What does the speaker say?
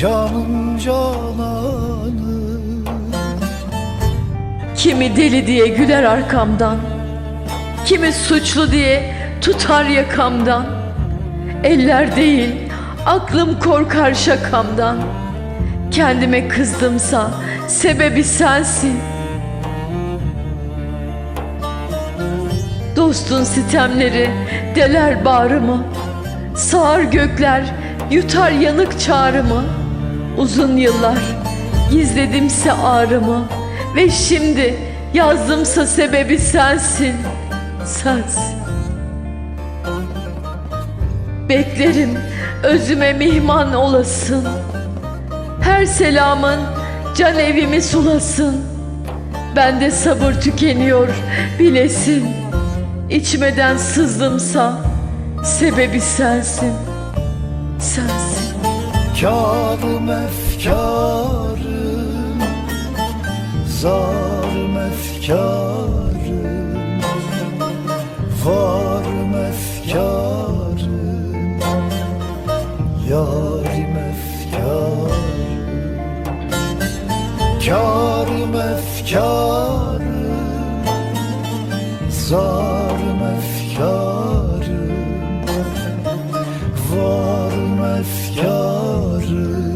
Canım cananım Kimi deli diye güler arkamdan Kimi suçlu diye tutar yakamdan. Eller değil aklım korkar şakamdan. Kendime kızdımsa sebebi sensin. Dostun sitemleri deler bağrımı Sağır gökler yutar yanık çağrımı Uzun yıllar gizledimse ağrımı Ve şimdi yazdımsa sebebi sensin Sensin. Beklerim özüme mihman olasın. Her selamın can evimi sulasın. Bende sabır tükeniyor bilesin. İçmeden sızdımsa sebebi Sensin Kârım efkarım. Zarım efkarım. Varım efkarım. Yarim efkarım. Kârım efkarım. Zarım efkarım efkarı.